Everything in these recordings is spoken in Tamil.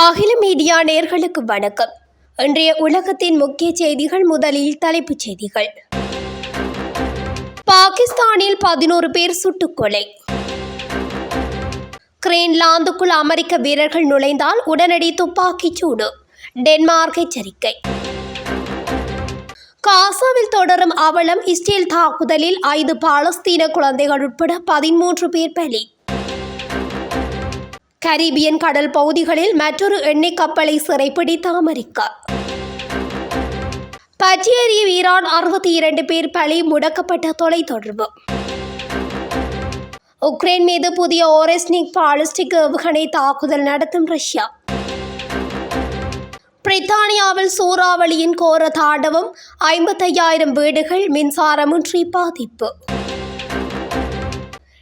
அகில மீடியா நேர்களுக்கு வணக்கம். இன்றைய உலகத்தின் முக்கிய செய்திகள் முதலில் தலைப்புச் செய்திகள். பாகிஸ்தானில் பதினோரு பேர் சுட்டுக்கொலை கிரீன்லாந்துக்குள் அமெரிக்க வீரர்கள் நுழைந்தால் உடனடி துப்பாக்கிச் சூடு. டென்மார்க் எச்சரிக்கை. காசாவில் தொடரும் அவலம் இஸ்ரேல் தாக்குதலில் ஐந்து பாலஸ்தீன குழந்தைகள் உட்பட பதிமூன்று பேர் பலி. கரீபியன் கடல் பகுதிகளில் மற்றொரு எண்ணெய் கப்பலை சிறைப்பிடித்த அமெரிக்கா. பச்சேரி வீரான் அறுபத்தி இரண்டு பேர் பலி முடக்கப்பட்ட தொலைத்தொடர்பு. உக்ரைன் மீது புதிய ஓரெஸ்னிக் பாலிஸ்டிக் ஏவுகணை தாக்குதல் நடத்தும் ரஷ்யா. பிரித்தானியாவில் சூறாவளியின் கோர தாண்டவம் ஐம்பத்தையாயிரம் வீடுகள் மின்சாரமின்றி பாதிப்பு.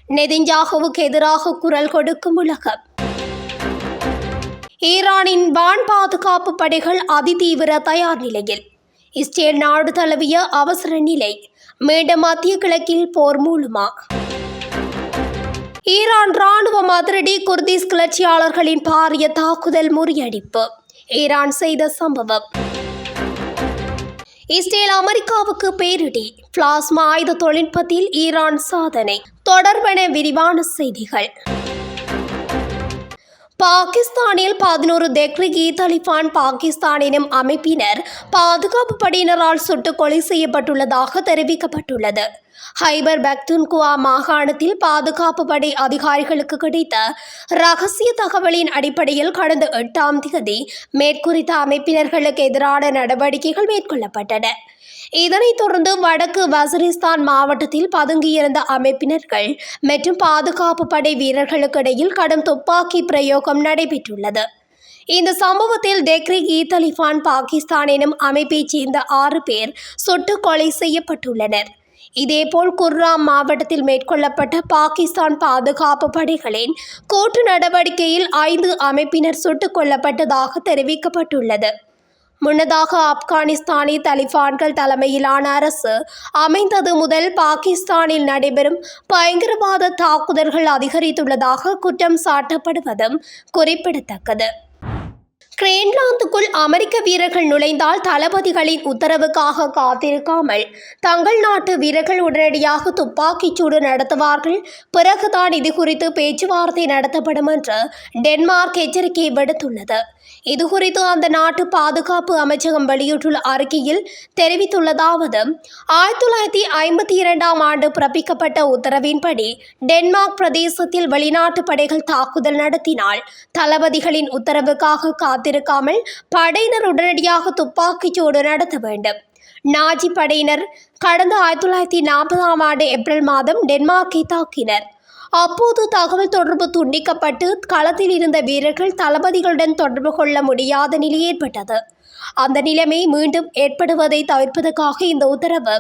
நெதிஞ்சாகவுக்கு எதிராக குரல் கொடுக்கும் உலகம். ஈரானின் வான் பாதுகாப்பு படைகள் அதிதீவிர தயார் நிலையில். இஸ்ரேல் நாடு தழுவிய அவசர நிலை மீண்டும் மத்திய கிழக்கில் போர் மூலமா? ஈரான் ராணுவம் அதிரடி குர்திஸ் கிளர்ச்சியாளர்களின் பாரிய தாக்குதல் முறியடிப்பு. ஈரான் செய்த சம்பவம். இஸ்ரேல் அமெரிக்காவுக்கு பேரிடி. பிளாஸ்மா ஆயுத தொழில்நுட்பத்தில் ஈரான் சாதனை. தொடர்பென விரிவான செய்திகள். பாகிஸ்தானில் பதினோரு தெக்ரிகி தலிபான் பாகிஸ்தானினும் அமைப்பினர் பாதுகாப்பு படையினரால் சுட்டு கொலை செய்யப்பட்டுள்ளதாக தெரிவிக்கப்பட்டுள்ளது. ஹைபர் பக்துன்குவா மாகாணத்தில் பாதுகாப்பு படை அதிகாரிகளுக்கு கிடைத்த ரகசிய தகவலின் அடிப்படையில் கடந்த எட்டாம் தேதி மேற்குறித்த அமைப்பினர்களுக்கு எதிரான நடவடிக்கைகள் மேற்கொள்ளப்பட்டன. இதனைத் தொடர்ந்து வடக்கு வசரிஸ்தான் மாவட்டத்தில் பதுங்கியிருந்த அமைப்பினர்கள் மற்றும் பாதுகாப்பு படை வீரர்களுக்கு இடையில் கடும் துப்பாக்கி பிரயோகம் நடைபெற்றுள்ளது. இந்த சம்பவத்தில் டெக்ரிக் இ தலிபான் பாகிஸ்தான் எனும் அமைப்பைச் சேர்ந்த ஆறு பேர் சுட்டுக் கொலை செய்யப்பட்டுள்ளனர். இதேபோல் குர்ராம் மாவட்டத்தில் மேற்கொள்ளப்பட்ட பாகிஸ்தான் பாதுகாப்பு படைகளின் கூட்டு நடவடிக்கையில் ஐந்து அமைப்பினர் சுட்டுக் கொல்லப்பட்டதாக தெரிவிக்கப்பட்டுள்ளது. முன்னதாக ஆப்கானிஸ்தானி தலிபான்கள் தலைமையிலான அரசு அமைந்தது முதல் பாகிஸ்தானில் நடைபெறும் பயங்கரவாத தாக்குதல்கள் அதிகரித்துள்ளதாக குற்றம் சாட்டப்படுவதும் குறிப்பிடத்தக்கது. கிரேன்லாந்துக்குள் அமெரிக்க வீரர்கள் நுழைந்தால் தளபதிகளின் உத்தரவுக்காக காத்திருக்காமல் தங்கள் நாட்டு வீரர்கள் உடனடியாக துப்பாக்கிச் சூடு நடத்துவார்கள். பிறகுதான் இது குறித்து பேச்சுவார்த்தை நடத்தப்படும் என்று டென்மார்க் எச்சரிக்கை விடுத்துள்ளது. இதுகுறித்து அந்த நாட்டு பாதுகாப்பு அமைச்சகம் வெளியிட்டுள்ள அறிக்கையில் தெரிவித்துள்ளதாவது ஆயிரத்தி தொள்ளாயிரத்தி ஐம்பத்தி இரண்டாம் ஆண்டு பிறப்பிக்கப்பட்ட உத்தரவின்படி டென்மார்க் பிரதேசத்தில் வெளிநாட்டு படைகள் தாக்குதல் நடத்தினால் தளபதிகளின் உத்தரவுக்காக காத்திருக்காமல் படையினர் உடனடியாக துப்பாக்கிச் சூடு நடத்த வேண்டும். நாஜி படையினர் கடந்த ஆயிரத்தி தொள்ளாயிரத்தி நாற்பதாம் ஆண்டு ஏப்ரல் மாதம் டென்மார்க்கை தாக்கினர். அப்போது தகவல் தொடர்பு துண்டிக்கப்பட்டு களத்தில் இருந்த வீரர்கள் தளபதிகளுடன் தொடர்பு கொள்ள முடியாத நிலை ஏற்பட்டது. அந்த நிலைமை மீண்டும் ஏற்படுவதை தவிர்ப்பதற்காக இந்த உத்தரவு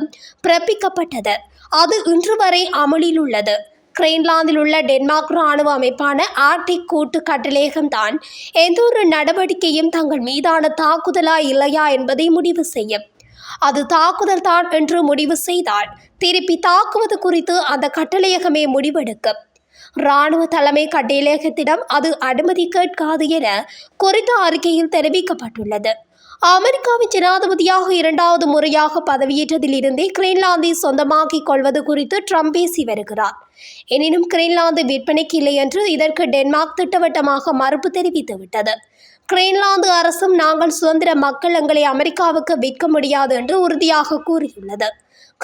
பிறப்பிக்கப்பட்டது. அது இன்று வரை அமலில் உள்ளது. கிரீன்லாந்தில் உள்ள டென்மார்க் ராணுவ அமைப்பான ஆர்டிக் கூட்டு கட்டளையகம்தான் எந்த ஒரு நடவடிக்கையும் தங்கள் மீதான தாக்குதலா இல்லையா என்பதை முடிவு செய்யும். அது தாக்குதல் தான் என்று முடிவு செய்தால் திருப்பி தாக்குவது குறித்து அந்த கட்டளையகமே முடிவெடுக்கும். இராணுவ தலைமை கட்டளையகத்திடம் அது அனுமதி கேட்காது என குறித்த அறிக்கையில் தெரிவிக்கப்பட்டுள்ளது. அமெரிக்காவின் ஜனாதிபதியாக இரண்டாவது முறையாக பதவியேற்றதிலிருந்தே கிரீன்லாந்தை சொந்தமாக்கிக் கொள்வது குறித்து ட்ரம்ப் பேசி வருகிறார். எனினும் கிரீன்லாந்து விற்பனைக்கு இல்லை என்று இதற்கு டென்மார்க் திட்டவட்டமாக மறுப்பு தெரிவித்துவிட்டது. கிரீன்லாந்து அரசும் நாங்கள் சுதந்திர மக்கள் எங்களை அமெரிக்காவுக்கு விற்க முடியாது என்று உறுதியாக கூறியுள்ளது.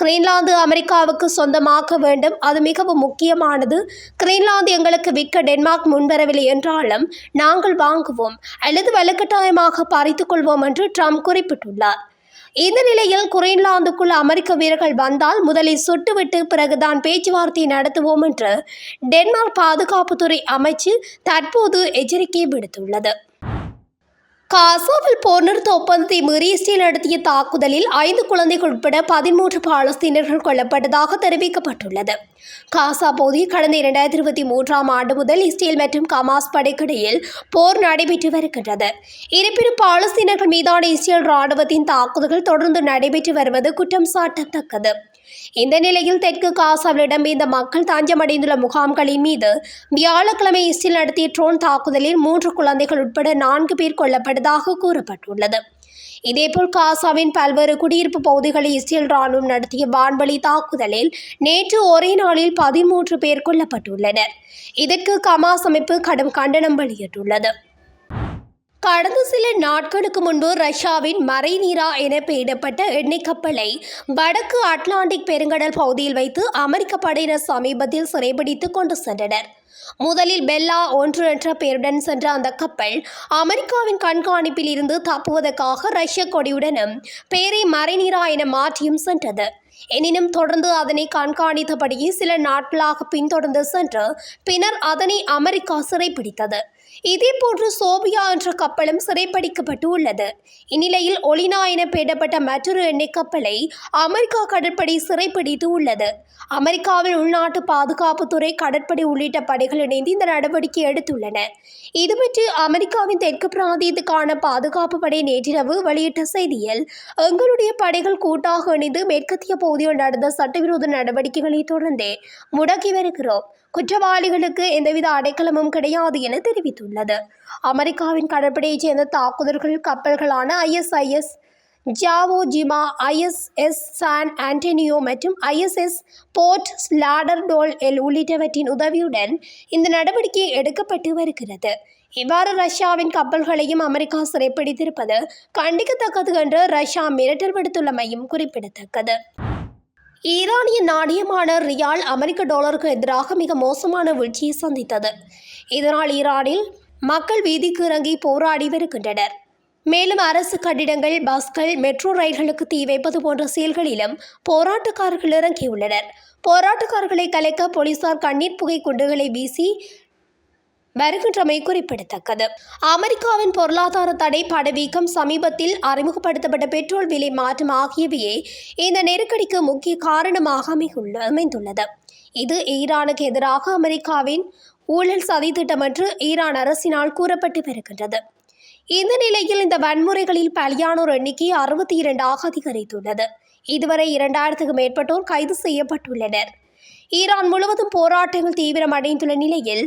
கிரீன்லாந்து அமெரிக்காவுக்கு சொந்தமாக்க வேண்டும் அது மிகவும் முக்கியமானது. கிரீன்லாந்து எங்களுக்கு விற்க டென்மார்க் முன்வரவில்லை என்றாலும் நாங்கள் வாங்குவோம் அல்லது வலுக்கட்டாயமாக பறித்துக்கொள்வோம் என்று ட்ரம்ப் குறிப்பிட்டுள்ளார். இந்த நிலையில் குரீன்லாந்துக்குள் அமெரிக்க வீரர்கள் வந்தால் முதலில் சுட்டுவிட்டு பிறகுதான் பேச்சுவார்த்தை நடத்துவோம் என்று டென்மார்க் பாதுகாப்புத்துறை அமைச்சு தற்போது எச்சரிக்கை விடுத்துள்ளது. காசாவில் போர் நிறுத்த ஒப்பந்தத்தை மீறி இஸ்ரேல் நடத்திய தாக்குதலில் ஐந்து குழந்தைகள் உட்பட பதிமூன்று பாலஸ்தீனர்கள் கொல்லப்பட்டதாக தெரிவிக்கப்பட்டுள்ளது. காசா பகுதியில் கடந்த இரண்டாயிரத்தி இருபத்தி மூன்றாம் ஆண்டு முதல் இஸ்ரேல் மற்றும் கமாஸ் படைக்கிடையில் போர் நடைபெற்று வருகின்றது. இருப்பினும் பாலஸ்தீனர்கள் மீதான இஸ்ரேல் ராணுவத்தின் தாக்குதல்கள் தொடர்ந்து நடைபெற்று வருவது குற்றம் சாட்டத்தக்கது இந்த நிலையில் தெற்கு காசாவிடம் இந்த மக்கள் தஞ்சமடைந்துள்ள முகாம்களின் மீது வியாழக்கிழமை இஸ்ரேல் நடத்திய ட்ரோன் தாக்குதலில் மூன்று குழந்தைகள் உட்பட நான்கு பேர் கொல்லப்பட்டதாக கூறப்பட்டுள்ளது. இதேபோல் காசாவின் பல்வேறு குடியிருப்பு பகுதிகளில் இஸ்ரேல் ராணுவம் நடத்திய வான்வழி தாக்குதலில் நேற்று ஒரே நாளில் பதிமூன்று பேர் கொல்லப்பட்டுள்ளனர். இதற்கு கமாஸ் அமைப்பு கடும் கண்டனம் வெளியிட்டுள்ளது. கடந்த சில நாட்களுக்கு முன்பு ரஷ்யாவின் மறைநீரா என பெயரிடப்பட்ட எண்ணெய் கப்பலை வடக்கு அட்லாண்டிக் பெருங்கடல் பகுதியில் வைத்து அமெரிக்க படையினர் சமீபத்தில் சிறைபிடித்து கொண்டு சென்றனர். முதலில் பெல்லா ஒன்று என்ற பெயருடன் சென்ற அந்த கப்பல் அமெரிக்காவின் கண்காணிப்பில் இருந்து தப்புவதற்காக ரஷ்ய கொடியுடனும் பெயரை மறைநீரா என மாற்றியும் சென்றது. எனினும் தொடர்ந்து அதனை கண்காணித்தபடியே சில நாட்களாக பின்தொடர்ந்து சென்று பின்னர் அதனை அமெரிக்கா சிறைப்பிடித்தது இதேபோன்று சோபியா என்ற கப்பலும் சிறைப்பிடிக்கப்பட்டு உள்ளது இந்நிலையில் ஒலினா என பெயரிடப்பட்ட மற்றொரு எண்ணெய் கப்பலை அமெரிக்கா கடற்படை சிறைப்பிடித்து உள்ளது அமெரிக்காவில் உள்நாட்டு பாதுகாப்புத்துறை கடற்படை உள்ளிட்ட படைகள் இணைந்து இந்த நடவடிக்கை எடுத்துள்ளன. இது பற்றி அமெரிக்காவின் தெற்கு பிராந்தியத்துக்கான பாதுகாப்பு படை நேற்றிரவு வெளியிட்ட செய்தியில் எங்களுடைய படைகள் கூட்டாக இணைந்து மேற்கத்திய பகுதியில் நடந்த சட்டவிரோத நடவடிக்கைகளை தொடர்ந்தே முடக்கி வருகிறோம். குற்றவாளிகளுக்கு எந்தவித அடைக்கலமும் கிடையாது என தெரிவித்துள்ளது. அமெரிக்காவின் கடற்படையைச் சேர்ந்த தாக்குதல்கள் கப்பல்களான ஐஎஸ்ஐஎஸ் ஜாவோ ஜிமா ஐஎஸ்எஸ் சான் ஆண்டனியோ மற்றும் ஐஎஸ்எஸ் போர்ட் ஸ்லாடர்டோல் எல் உள்ளிட்டவற்றின் உதவியுடன் இந்த நடவடிக்கை எடுக்கப்பட்டு வருகிறது. இவ்வாறு ரஷ்யாவின் கப்பல்களையும் அமெரிக்கா சிறைப்பிடித்திருப்பது கண்டிக்கத்தக்கது என்று ரஷ்யா மிரட்டல் விடுத்துள்ளமையும் குறிப்பிடத்தக்கது. ஈரானிய நாணயமான ரியால் அமெரிக்க டாலருக்கு எதிராக மிக மோசமான வீழ்ச்சியை சந்தித்தது. இதனால் ஈரானில் மக்கள் வீதிக்கு இறங்கி போராடி வருகின்றனர். மேலும் அரசு கட்டிடங்கள் பஸ்கள் மெட்ரோ ரயில்களுக்கு தீ வைப்பது போன்ற செயல்களிலும் போராட்டக்காரர்கள் இறங்கியுள்ளனர். போராட்டக்காரர்களை கலைக்க போலீசார் கண்ணீர் புகை குண்டுகளை வீசி வருகின்றமை குறிப்பிடத்தக்கது. அமெரிக்காவின் பொருளாதார தடை படவீக்கம் சமீபத்தில் அறிமுகப்படுத்தப்பட்ட பெட்ரோல் விலை மாற்றம் ஆகியவையே இந்த நெருக்கடிக்கு முக்கிய காரணமாக அமைந்துள்ள அமைந்துள்ளது. இது ஈரானுக்கு எதிராக அமெரிக்காவின் ஊழல் சதி திட்டம் என்று ஈரான் அரசினால் கூறப்பட்டு வருகின்றது. இந்த நிலையில் இந்த வன்முறைகளில் பலியானோர் எண்ணிக்கை அறுபத்தி இரண்டாக அதிகரித்துள்ளது. இதுவரை இரண்டாயிரத்துக்கு மேற்பட்டோர் கைது செய்யப்பட்டுள்ளனர். ஈரான் முழுவதும் போராட்டங்கள் தீவிரமடைந்துள்ள நிலையில்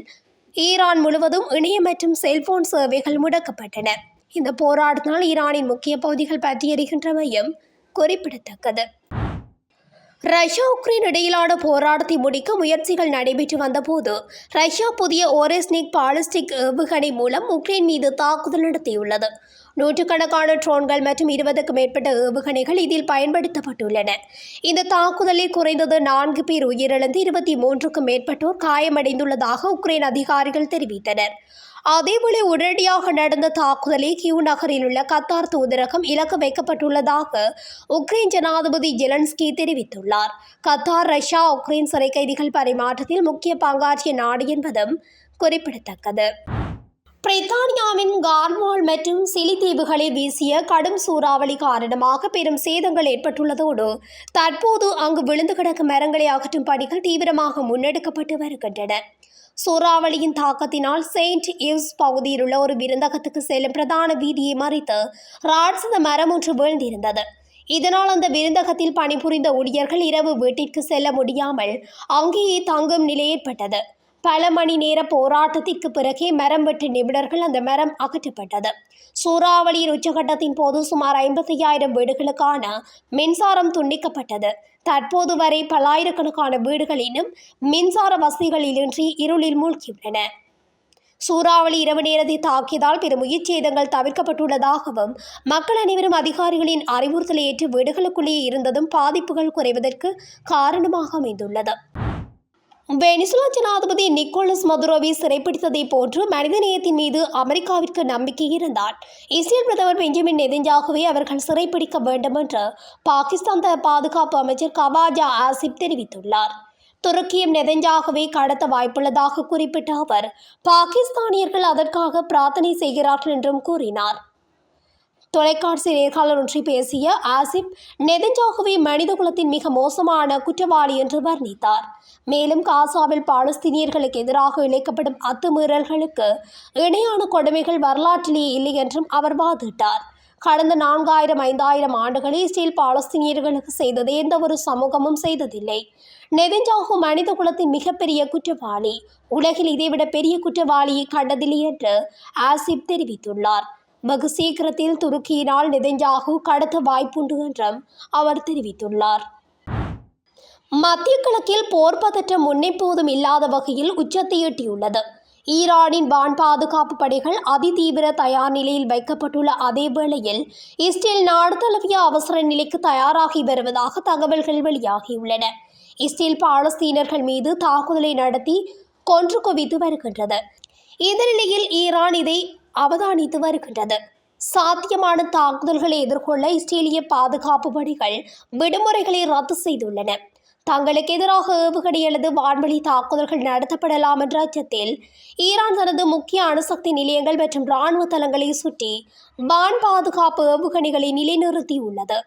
ஈரான் முழுவதும் இணைய மற்றும் செல்போன் சேவைகள் முடக்கப்பட்டன. இந்த போராட்டத்தினால் ஈரானின் முக்கிய பகுதிகள் பற்றியறிகின்றமையும் குறிப்பிடத்தக்கது. ரஷ்யா உக்ரைன் இடையிலான போராட்டத்தை முடிக்க முயற்சிகள் நடைபெற்று வந்தபோது ரஷ்யா புதிய ஓரெஸ்னிக் பாலிஸ்டிக் ஏவுகணை மூலம் உக்ரைன் மீது தாக்குதல் நடத்தியுள்ளது. நூற்றுக்கணக்கான ட்ரோன்கள் மற்றும் இருபதுக்கும் மேற்பட்ட ஏவுகணைகள் இதில் பயன்படுத்தப்பட்டுள்ளன. இந்த தாக்குதலில் குறைந்தது நான்கு பேர் உயிரிழந்து இருபத்தி மூன்றுக்கும் மேற்பட்டோர் காயமடைந்துள்ளதாக உக்ரைன் அதிகாரிகள் தெரிவித்தனர். அதேபோல உடனடியாக நடந்த தாக்குதலில் கியூ நகரில் உள்ள கத்தார் தூதரகம் இலக்கு வைக்கப்பட்டுள்ளதாக உக்ரைன் ஜனாதிபதி ஜெலன்ஸ்கி தெரிவித்துள்ளார். கத்தார் ரஷ்யா உக்ரைன் சிறை கைதிகள் பரிமாற்றத்தில் முக்கிய பங்காற்றிய நாடு என்பதும் குறிப்பிடத்தக்கது. பிரித்தானியாவின் கார்வால் மற்றும் சிலி தீவுகளில் வீசிய கடும் சூறாவளி காரணமாக பெரும் சேதங்கள் ஏற்பட்டுள்ளதோடு தற்போது அங்கு விழுந்து கிடக்கும் மரங்களை அகற்றும் பணிகள் தீவிரமாக முன்னெடுக்கப்பட்டு வருகின்றன. சூறாவளியின் தாக்கத்தினால் செயின்ட் இவ்ஸ் பகுதியில் உள்ள ஒரு விருந்தகத்துக்கு செல்லும் பிரதான வீதியை மறித்து ராட்சத மரம் ஒன்று வீழ்ந்திருந்தது. இதனால் அந்த விருந்தகத்தில் பணிபுரிந்த ஊழியர்கள் இரவு வீட்டிற்கு செல்ல முடியாமல் அங்கேயே தங்கும் நிலை ஏற்பட்டது. பல மணி நேர போராட்டத்திற்கு பிறகே மரம் வெட்டு நிபுணர்கள் அந்த மரம் அகற்றப்பட்டது. சூறாவளியின் உச்சகட்டத்தின் போது சுமார் ஐம்பத்தி ஐயாயிரம் வீடுகளுக்கான மின்சாரம் துண்டிக்கப்பட்டது. தற்போது வரை பல்லாயிரக்கணக்கான வீடுகளிலும் மின்சார வசதிகளிலின்றி இருளில் மூழ்கியுள்ளன. சூறாவளி இரவு நேரத்தை தாக்கியதால் பெரும் உயிர் சேதங்கள் தவிர்க்கப்பட்டுள்ளதாகவும் மக்கள் அனைவரும் அதிகாரிகளின் அறிவுறுத்தலை ஏற்று வீடுகளுக்குள்ளேயே இருந்ததும் பாதிப்புகள் குறைவதற்கு காரணமாக அமைந்துள்ளது. வெனிசுலா ஜனாதிபதி நிக்கோலஸ் மதுரோவை சிறைப்பிடித்ததை போன்று மனிதநேயத்தின் மீது அமெரிக்காவிற்கு நம்பிக்கை இருந்தால் இஸ்ரேல் பிரதமர் பெஞ்சமின் நெதன்யாகுவை அவர்கள் சிறைப்பிடிக்க வேண்டும் என்று பாகிஸ்தான் பாதுகாப்பு அமைச்சர் கவாஜா ஆசிப் தெரிவித்துள்ளார். துருக்கியும் நெதஞ்சாகவே கடத்த வாய்ப்புள்ளதாக குறிப்பிட்ட அவர் பாகிஸ்தானியர்கள் அதற்காக பிரார்த்தனை செய்கிறார்கள் என்றும் கூறினார். தொலைக்காட்சி நேர்காணல் ஒன்றை பேசிய ஆசிப் நெதன்ஜாகுவை மனிதகுலத்தின் மிக மோசமான குற்றவாளி என்று வர்ணித்தார். மேலும் காசாவில் பாலஸ்தீனியர்களுக்கு எதிராக இழைக்கப்படும் அத்துமீறல்களுக்கு இணையான கொடுமைகள் வரலாற்றிலேயே இல்லை என்றும் அவர் வாதிட்டார். கடந்த நான்காயிரம் ஐந்தாயிரம் ஆண்டுகளில் இஸ்ரேல் பாலஸ்தீனியர்களுக்கு செய்தது எந்த ஒரு சமூகமும் செய்ததில்லை. நெதஞ்சாகு மனித குலத்தின் மிகப்பெரிய குற்றவாளி. உலகில் இதைவிட பெரிய குற்றவாளியை கண்டதில்லை என்று ஆசிப் தெரிவித்துள்ளார். வெகு சீக்கிரத்தில் துருக்கியினால் நெதஞ்சாகு கடத்த வாய்ப்புண்டு என்றும் அவர் தெரிவித்துள்ளார். மத்திய கிழக்கில் போர் பதற்றம் முன்னெப்போதும் இல்லாத வகையில் உச்சத்தை எட்டியுள்ளது. ஈரானின் வான் பாதுகாப்பு படைகள் அதிதீவிர தயார் நிலையில் வைக்கப்பட்டுள்ள அதே வேளையில் இஸ்ரேல் நாடு தழுவிய அவசர நிலைக்கு தயாராகி வருவதாக தகவல்கள் வெளியாகியுள்ளன. இஸ்ரேல் பாலஸ்தீனர்கள் மீது தாக்குதலை நடத்தி கொன்று குவித்து வருகின்றது. இந்த நிலையில் ஈரான் இதை அவதானித்து வருகின்றது. சாத்தியமான தாக்குதல்களை எதிர்கொள்ள இஸ்ரேலிய பாதுகாப்பு படைகள் விடுமுறைகளை ரத்து செய்துள்ளன. தங்களுக்கு எதிராக ஏவுகணை அல்லது வான்வழி தாக்குதல்கள் நடத்தப்படலாம் என்ற அச்சத்தில் ஈரான் தனது முக்கிய அணுசக்தி நிலையங்கள் மற்றும் இராணுவ தளங்களை சுற்றி வான் பாதுகாப்பு ஏவுகணைகளை நிலைநிறுத்தியுள்ளது.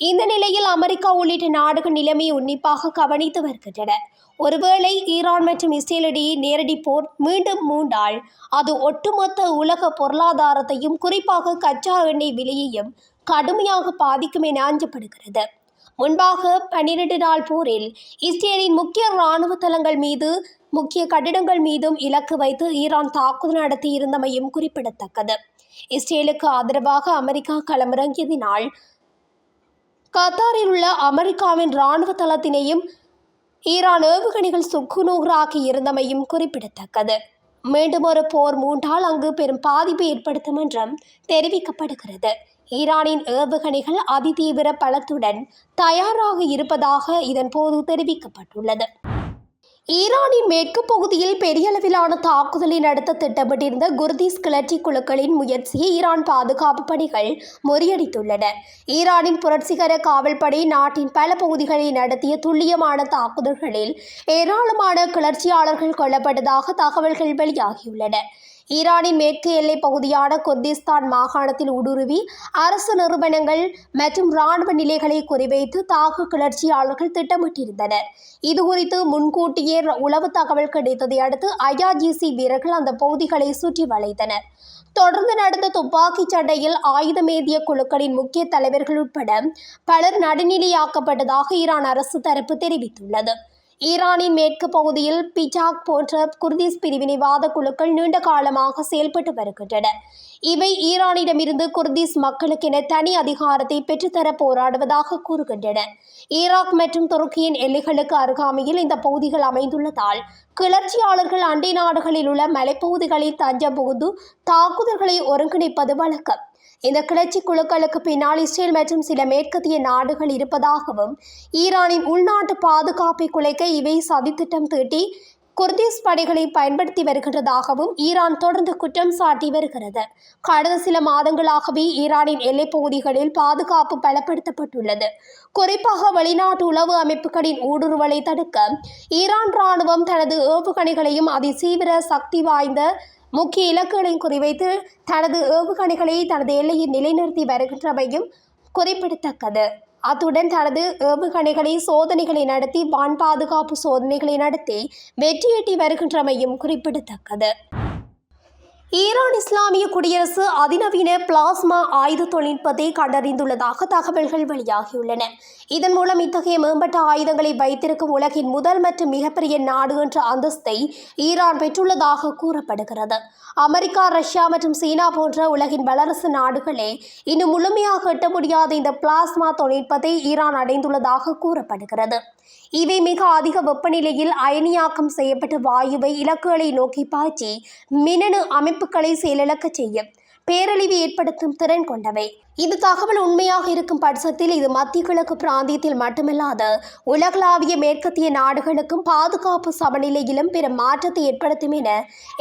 இந்த நிலையில் அமெரிக்கா உள்ளிட்ட நாடுகள் நிலைமையை உன்னிப்பாக கவனித்து வருகின்றன. ஒருவேளை ஈரான் மற்றும் இஸ்ரேலிடையே நேரடி போர் மீண்டும் மூண்டால் அது ஒட்டுமொத்த உலக பொருளாதாரத்தையும் குறிப்பாக கச்சா எண்ணெய் விலையையும் கடுமையாக பாதிக்கும் என அஞ்சப்படுகிறது. முன்பாக பன்னிரண்டு நாள் போரில் இஸ்ரேலின் முக்கிய இராணுவ தளங்கள் மீது முக்கிய கட்டிடங்கள் மீதும் இலக்கு வைத்து ஈரான் தாக்குதல் நடத்தி இருந்தமையும் குறிப்பிடத்தக்கது. இஸ்ரேலுக்கு ஆதரவாக அமெரிக்கா களமிறங்கியதினால் கத்தாரில் உள்ள அமெரிக்காவின் இராணுவ தளத்தினையும் ஈரான் ஏவுகணைகள் சுக்குநூறாக்கி இருந்தமையும் குறிப்பிடத்தக்கது. மீண்டும் ஒரு போர் மூண்டால் அங்கு பெரும் பாதிப்பு ஏற்படுத்தும் என்றும் தெரிவிக்கப்படுகிறது. ஈரானின் ஏவுகணைகள் அதிதீவிர பலத்துடன் தயாராக இருப்பதாக இதன்போது தெரிவிக்கப்பட்டுள்ளது. ஈரானின் மேற்கு பகுதியில் பெரிய அளவிலான தாக்குதலை நடத்த திட்டமிட்டிருந்த குர்தீஸ் கிளர்ச்சி குழுக்களின் முயற்சியை ஈரான் பாதுகாப்பு பணிகள் முறியடித்துள்ளன. ஈரானின் புரட்சிகர காவல்படை நாட்டின் பல பகுதிகளை நடத்திய துல்லியமான தாக்குதல்களில் ஏராளமான கிளர்ச்சியாளர்கள் கொல்லப்பட்டதாக தகவல்கள் வெளியாகியுள்ளன. ஈரானின் மேற்கு எல்லை பகுதியான குர்திஸ்தான் மாகாணத்தில் ஊடுருவி அரசு நிறுவனங்கள் மற்றும் இராணுவ நிலைகளை குறிவைத்து தாக்கு கிளர்ச்சியாளர்கள் திட்டமிட்டிருந்தனர். இதுகுறித்து முன்கூட்டியே உளவு தகவல் கிடைத்ததை அடுத்து ஐஆர்ஜிசி வீரர்கள் அந்த பகுதிகளை சுற்றி வளைத்தனர். தொடர்ந்து நடந்த துப்பாக்கிச் சண்டையில் ஆயுதமேந்திய குழுக்களின் முக்கிய தலைவர்கள் உட்பட பலர் நடுநிலையாக்கப்பட்டதாக ஈரான் அரசு தரப்பு தெரிவித்துள்ளது. ஈரானின் மேற்கு பகுதியில் பிஜாக் போன்ற குர்திஸ் பிரிவினைவாத குழுக்கள் நீண்ட காலமாக செயல்பட்டு வருகின்றன. இவை ஈரானிடமிருந்து குர்திஸ் மக்களுக்கென தனி அதிகாரத்தை பெற்றுத்தர போராடுவதாக கூறுகின்றன. ஈராக் மற்றும் துருக்கியின் எல்லைகளுக்கு அருகாமையில் இந்த பகுதிகள் அமைந்துள்ளதால் கிளர்ச்சியாளர்கள் அண்டை நாடுகளில் உள்ள மலைப்பகுதிகளில் தஞ்சம் புகுந்து தாக்குதல்களை ஒருங்கிணைப்பது வழக்கம். இந்த கிளர்ச்சி குழுக்களுக்கு பின்னால் இஸ்ரேல் மற்றும் சில மேற்கத்திய நாடுகள் இருப்பதாகவும் ஈரானின் உள்நாட்டு பாதுகாப்பை குலைக்க இவை சதித்திட்டம் தீட்டி குர்திஸ் படைகளை பயன்படுத்தி வருகின்றதாகவும் ஈரான் தொடர்ந்து குற்றம் சாட்டி வருகிறது. கடந்த சில மாதங்களாகவே ஈரானின் எல்லைப் பகுதிகளில் பாதுகாப்பு பலப்படுத்தப்பட்டுள்ளது. குறிப்பாக வெளிநாட்டு உளவு அமைப்புகளின் ஊடுருவலை தடுக்க ஈரான் ராணுவம் தனது ஏவுகணைகளையும் அதிதீவிர சக்தி வாய்ந்த முக்கிய இலக்குகளை குறிவைத்து தனது ஏவுகணைகளை தனது எல்லையில் நிலைநிறுத்தி வருகின்றமையும் குறிப்பிடத்தக்கது. அத்துடன் தனது ஏவுகணைகளை சோதனைகளை நடத்தி வான் பாதுகாப்பு சோதனைகளை நடத்தி வெற்றியீட்டி வருகின்றமையும் குறிப்பிடத்தக்கது. ஈரான் இஸ்லாமிய குடியரசு அதிநவீன பிளாஸ்மா ஆயுத தொழில்நுட்பத்தை கண்டறிந்துள்ளதாக தகவல்கள் வெளியாகியுள்ளன. இதன் மூலம் இத்தகைய மேம்பட்ட ஆயுதங்களை வைத்திருக்கும் உலகின் முதல் மற்றும் மிகப்பெரிய நாடு என்ற அந்தஸ்தை ஈரான் பெற்றுள்ளதாக கூறப்படுகிறது. அமெரிக்கா ரஷ்யா மற்றும் சீனா போன்ற உலகின் வல்லரசு நாடுகளே இன்னும் முழுமையாக எட்ட முடியாத இந்த பிளாஸ்மா தொழில்நுட்பத்தை ஈரான் அடைந்துள்ளதாக கூறப்படுகிறது. இவை மிக அதிக வெப்பநிலையில் அயனியாக்கம் செய்யப்பட்ட வாயுவை இலக்குகளை நோக்கி பாய்ச்சி மின்னணு அமைப்புகளை செயலிழக்கச் செய்யும். பேரழிவு ஏற்படுத்தும் திறன் கொண்டவை. இந்த தகவல் உண்மையாக இருக்கும் பட்சத்தில் இது மத்திய கிழக்கு பிராந்தியத்தில் மட்டுமல்லாது உலகளாவிய மேற்கத்திய நாடுகளுக்கும் பாதுகாப்பு சமநிலையிலும் பிற மாற்றத்தை ஏற்படுத்தும் என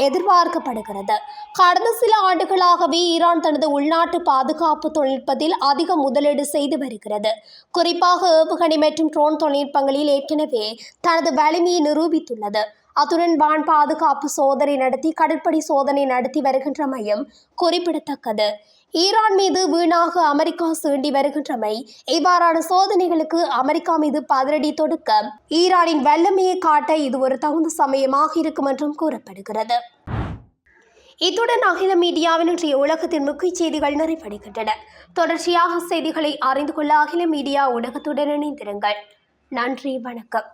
எதிர்பார்க்கப்படுகிறது. கடந்த சில ஆண்டுகளாகவே ஈரான் தனது உள்நாட்டு பாதுகாப்பு தொழில்நுட்பத்தில் அதிக முதலீடு செய்து வருகிறது. குறிப்பாக ஏவுகணை மற்றும் ட்ரோன் தொழில்நுட்பங்களில் ஏற்கனவே தனது வலிமையை நிரூபித்துள்ளது. அத்துடன் வான் பாதுகாப்பு சோதனை நடத்தி கடற்படை சோதனை நடத்தி வருகின்றமையும் குறிப்பிடத்தக்கது. ஈரான் மீது வீணாக அமெரிக்கா சீண்டி வருகின்றமை இவ்வாறான சோதனைகளுக்கு அமெரிக்கா மீது பதிலடி தொடுக்க ஈரானின் வல்லமையை காட்ட இது ஒரு தகுந்த சமயமாக இருக்கும் என்றும் கூறப்படுகிறது. இத்துடன் அகில மீடியாவின் இன்றைய உலகத்தின் முக்கிய செய்திகள் நிறைவடைகின்றன. தொடர்ச்சியாக செய்திகளை அறிந்து கொள்ள அகில மீடியா உலகத்துடன் இணைந்திருங்கள். நன்றி வணக்கம்.